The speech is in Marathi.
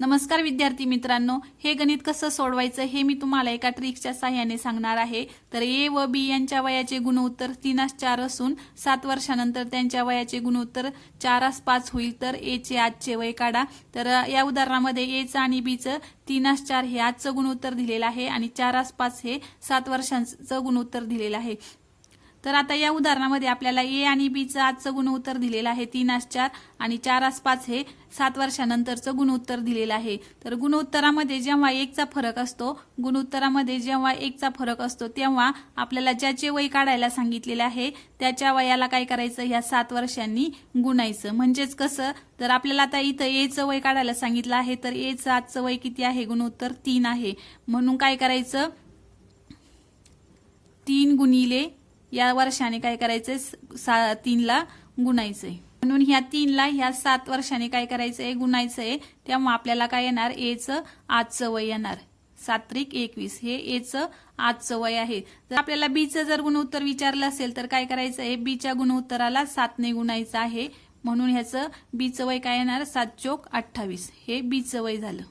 नमस्कार विद्यार्थी मित्रांनो हे गणित कसं सोडवायचं हे मी तुम्हाला एका ट्रिकच्या साह्याने सांगणार आहे. तर ए व बी यांच्या वयाचे गुणोत्तर तीनास चार असून सात वर्षानंतर त्यांच्या वयाचे गुणोत्तर चारास पाच होईल. तर एचे आजचे वय काढा. तर या उदाहरणामध्ये एचं आणि बीचं तीनास चार हे आजचं गुणोत्तर दिलेलं आहे आणि चारास पाच हे सात वर्षांचं गुणोत्तर दिलेलं आहे. तर आता या उदाहरणामध्ये आपल्याला ए आणि बीचं आजचं गुणोत्तर दिलेलं आहे तीन आस चार आणि चार आस पाच हे सात वर्षानंतरचं गुणोत्तर दिलेलं आहे. तर गुणोत्तरामध्ये जेव्हा एकचा फरक असतो गुणोत्तरामध्ये जेव्हा एकचा फरक असतो तेव्हा आपल्याला ज्याचे वय काढायला सांगितलेले आहे त्याच्या वयाला काय करायचं? ह्या सात वर्षांनी गुणायचं. म्हणजेच कसं? तर आपल्याला आता इथं एचं वय काढायला सांगितलं आहे तर एचं आजचं वय किती आहे? गुणोत्तर तीन आहे. म्हणून काय करायचं? तीन गुणिले या वर्षाने काय करायचंय? सा तीनला गुणायचंय. म्हणून ह्या तीनला ह्या सात वर्षाने काय करायचंय? गुणायचंय. तेव्हा आपल्याला काय येणार? एचं आजचं वय येणार. सात्रिक एकवीस. हे एचं आजचं वय आहे. जर आपल्याला बीचं जर गुणोत्तर विचारलं असेल तर काय करायचं आहे बीच्या गुणोत्तराला सातने गुणायचं आहे. म्हणून ह्याचं बीचं वय काय येणार? सात चोक अठ्ठावीस. हे बीचं वय झालं.